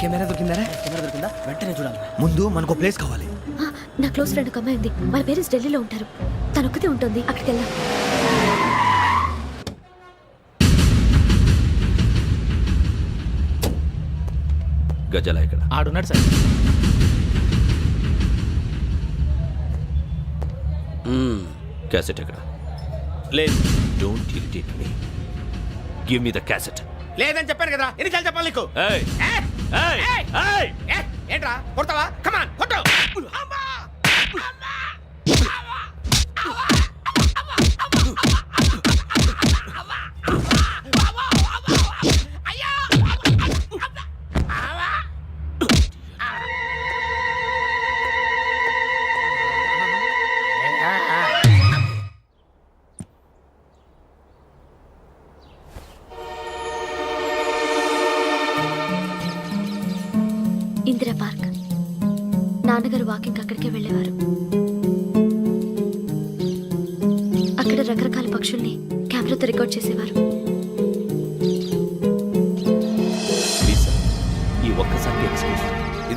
Camera దొరికిందా camera దొరికిందా? వెంటనే చూడాలి. ముందు మనకు ప్లేస్ కావాలి. నా క్లోజ్ ఫ్రెండ్ ఒక అమ్మాయి ఉంది. వాళ్ళ పేరెంట్స్ ఢిల్లీలో ఉంటారు. తను ఒక్కతే ఉంటుంది. అక్కడికి వెళ్దాం. గజాల ఎక్కడ ఆడున్నాడు సార్. క్యాసెట్ ఎక్కడ? లేదు. Don't irritate me give me the cassette లేదని చెప్పాను కదా. ఎన్నిసార్లు చెప్పాలి నీకు? ఏంట్రా కొడతావా? కమాన్ కొట్టు.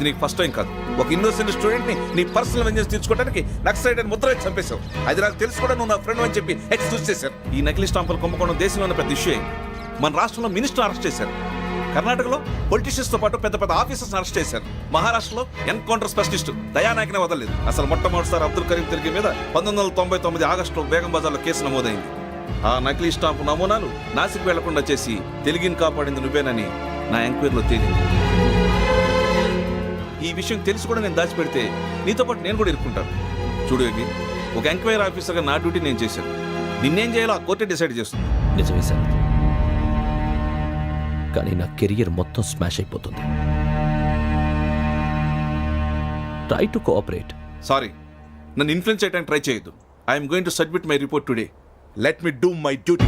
ఇది నీకు ఫస్ట్ టైం కాదు. ఒక ఇన్నోసెంట్ స్టూడెంట్ని నీ పర్సనల్ వెంజెన్స్ తీర్చుకోవడానికి నక్సలైట్ అని ముద్ర చంపేశావు. అది నాకు తెలుసు కూడా నువ్వు నా ఫ్రెండ్ అని చెప్పి ఎక్స్క్యూజ్ చేశారు. ఈ నకిలీ స్టాంపులు కుంభకోణం దేశంలో ఉన్న పెద్ద ఇష్యూ మన రాష్ట్రంలో మినిస్టర్ అరెస్ట్ చేశారు. కర్ణాటకలో పొలిటీషియన్స్తో పాటు పెద్ద పెద్ద ఆఫీసర్స్ అరెస్ట్ చేశారు. మహారాష్ట్రలో ఎన్కౌంటర్ స్పెషలిస్ట్ దయానాయకనే వదలలేదు. అసలు మొట్టమొదటిసారి అబ్దుల్ కరీం తిరిగి మీద పంతొమ్మిది వందల తొంభై తొమ్మిది ఆగస్టులో బేగం బజార్లో కేసు నమోదైంది. ఆ నకిలీ స్టాంపు నమూనాలు నాసిక్ వెళ్ళకుండా చేసి తెలుగుని కాపాడింది నువ్వేనని నా ఎంక్వైరీలో తేలింది. ఈ విషయం తెలిసి కూడా నేను దాచిపెడితే నీతో పాటు నేను కూడా ఇరుక్కుంటాను. చూడు యోగి ఒక ఎంక్వైరీ ఆఫీసర్గా నా డ్యూటీ నేను చేశాను. నిన్నేం చేయాలో ఆ కోర్టే డిసైడ్ చేస్తుంది. నిజమే సార్. కానీ నా కెరియర్ మొత్తం స్మాష్ అయిపోతుంది. ట్రై టు కోఆపరేట్ సారీ నన్ను ఇన్ఫ్లుయెన్స్ చేయడానికి ట్రై చేయొద్దు. I'm going to submit my report today let me do my duty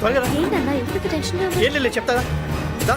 త్వరగా రా. ఏంటన్నా ఎందుకు టెన్షన్ ఏం లేదు చెప్తాదా దా.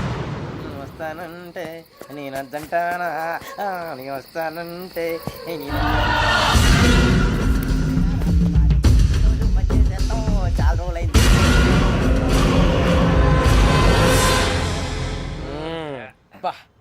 వస్తానంటే నేనంటానా వస్తానంటే నేను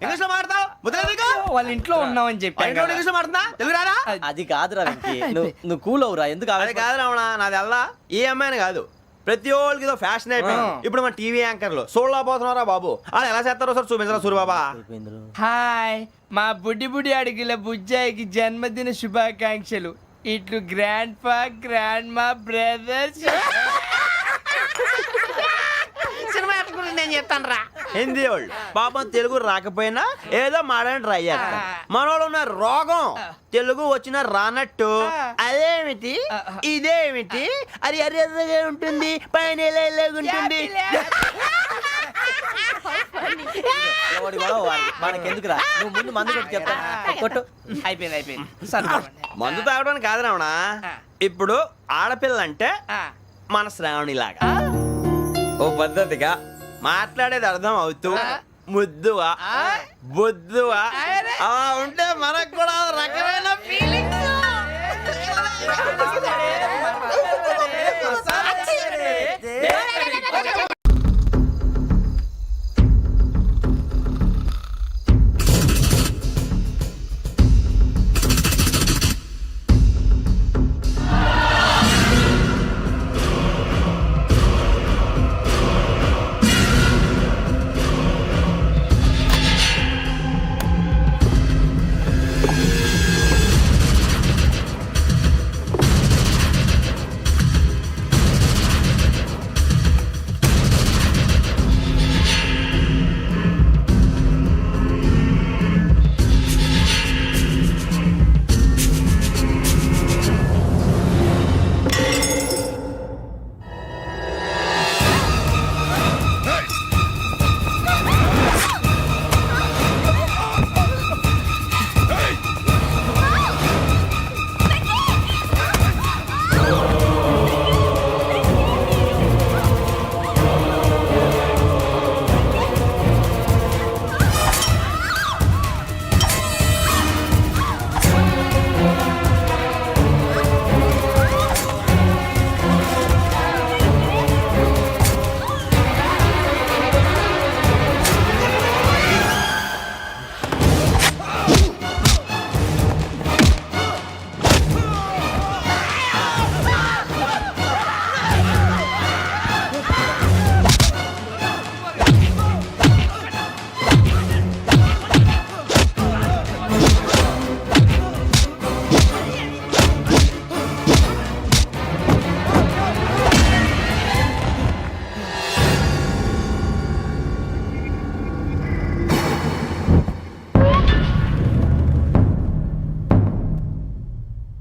ఇంగ్లీష్లో నీకు? వాళ్ళ ఇంట్లో ఉన్నామని చెప్పాను పైన ఇంగ్లీష్లో మాట్లాడుతున్నా తెలుగు రాదా అది కాదురా వెంకీ. నువ్వు నువ్వు కూల్ అవురా ఎందుకు అది కాదు రావణ నాది అల్లా. ఏ అమ్మాయిని కాదు. ప్రతి ఒక్కరికి ఇదో ఫ్యాషన్ అయిపోయింది. ఇప్పుడు మన టీవీ యాంకర్లు. సోళ్ళ పోతున్నారా బాబు? అది ఎలా చేస్తారో సార్ చూపించరా సూరిబాబా? హాయ్. మా బుడ్డి బుడి అడిగిల బుజ్జాయికి జన్మదిన శుభాకాంక్షలు. ఇట్లు గ్రాండ్ ఫా గ్రాండ్ మా బ్రదర్స్. సినిమా నేను చెప్తాను రా హిందీ వాళ్ళు. పాపం తెలుగు రాకపోయినా ఏదో మాడని ట్రై చేస్తారు. మనోళ్ళు ఉన్న రోగం తెలుగు వచ్చిన రానట్టు. అదేమిటి? ఇదేమిటి? అది అర్యతగా ఉంటుంది పైన ఉంటుంది. మనకెందుకురా? నువ్వు ముందు మందు కొట్టి చెప్తా. కొట్టు. అయిపోయింది అయిపోయింది. మందు తాగడానికి కాదు రావణ ఇప్పుడు ఆడపిల్ల అంటే మన శ్రావణి లాగా ఓ పద్ధతిగా మాట్లాడేది అర్థం అవుతూ ముద్దువా బొద్దువా అలా ఉంటే మనకు కూడా రకమైన ఫీలింగ్స్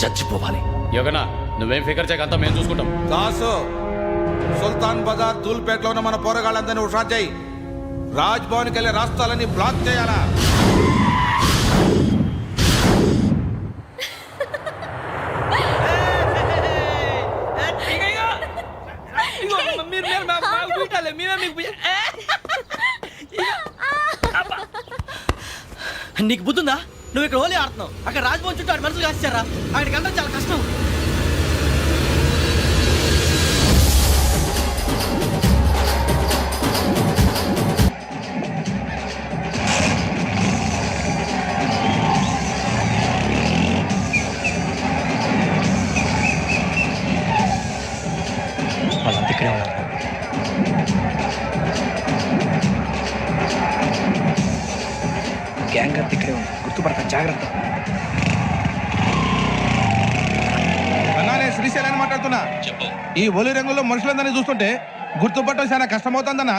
చచ్చిపోవాలి. యోగనా నువ్వేం ఫికర్ చేయకంతా మేము చూసుకుంటాం. దాసు సుల్తాన్ బజార్ తూల్పేటలో ఉన్న మన పోరగాళ్ళందరినీ హుషారు చేయి. రాజ్ భవన్కి వెళ్ళే రాష్ట్రాలన్నీ బ్లాక్ చేయాలా? నీకు బుద్ధుందా? నువ్వు ఇక్కడ హోలీ ఆడుతున్నావు. అక్కడ రాజభవన్ చుట్టూ ఆడి మనుషులు కాస్తారా అక్కడికి వెళ్ళడం చాలా కష్టం. మనుషులందరినీ చూస్తుంటే గుర్తుపట్టడం చాలా కష్టమవుతుందన్నా.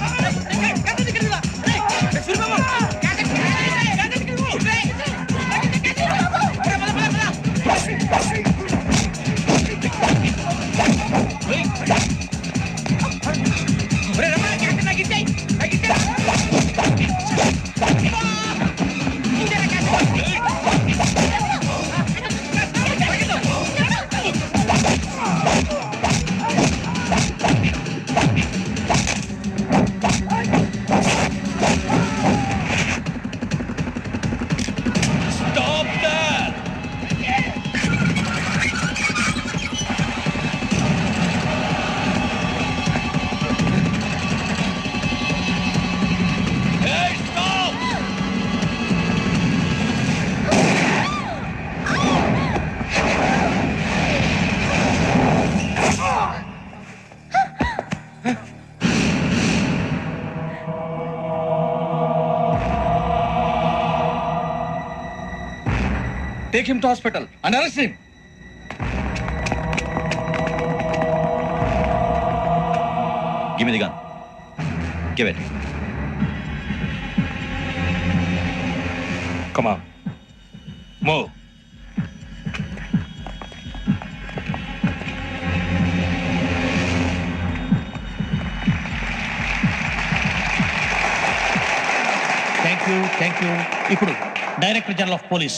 take him to hospital and arrest him give me the gun give it come on move thank you thank you ఇప్పుడు director general of police.